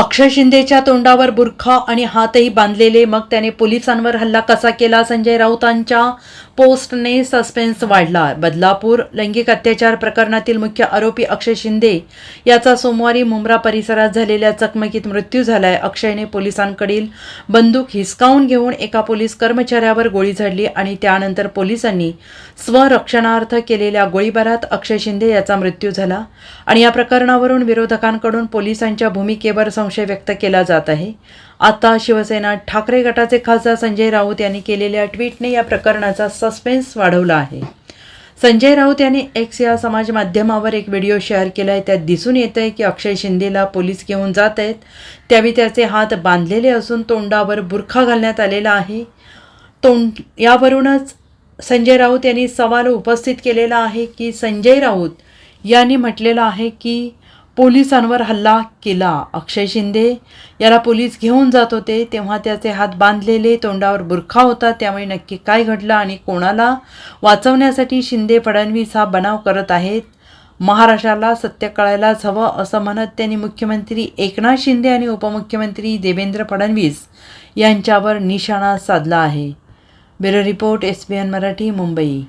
अक्षय शिंदेच्या तोंडावर बुरखा आणि हातही बांधलेले मग त्याने पोलिसांवर हल्ला कसा केला? संजय राऊतांच्या पोस्टने सस्पेन्स वाढला. बदलापूर लैंगिक अत्याचार प्रकरणातील मुख्य आरोपी अक्षय शिंदे याचा सोमवारी मुंब्रा परिसरात झालेल्या चकमकीत मृत्यू झालाय. अक्षयने पोलिसांकडील बंदूक हिसकावून घेऊन एका पोलीस कर्मचाऱ्यावर गोळी झाडली आणि त्यानंतर पोलिसांनी स्वरक्षणार्थ केलेल्या गोळीबारात अक्षय शिंदे याचा मृत्यू झाला आणि या प्रकरणावरून विरोधकांकडून पोलिसांच्या भूमिकेवर संशय व्यक्त केला जात आहे. आता शिवसेना ठाकरे गटाचे खासदार संजय राऊत यांनी केलेल्या ट्विटने या प्रकरणाचा सस्पेन्स वाढवला आहे. संजय राऊत यांनी एक्स या समाज माध्यमावर एक व्हिडिओ शेअर केला आहे त्यात दिसून येत आहे की अक्षय शिंदेला पोलीस घेऊन जात आहेत. त्यावेळी त्याचे हात बांधलेले असून तोंडावर बुरखा घालण्यात आलेला आहे. तोंड यावरूनच संजय राऊत यांनी सवाल उपस्थित केलेला आहे की संजय राऊत यांनी म्हटलेलं आहे की पोलिसांवर हल्ला केला. अक्षय शिंदे याला पोलीस घेऊन जात होते. तेव्हा त्याचे हात बांधलेले तोंडावर बुरखा होता. त्यामुळे नक्की काय घडलं आणि कोणाला वाचवण्यासाठी शिंदे फडणवीस हा बनाव करत आहेत? महाराष्ट्राला सत्य कळायलाच हवं असं म्हणत त्यांनी मुख्यमंत्री एकनाथ शिंदे आणि उपमुख्यमंत्री देवेंद्र फडणवीस यांच्यावर निशाणा साधला आहे. Bureau report S B N Marathi Mumbai.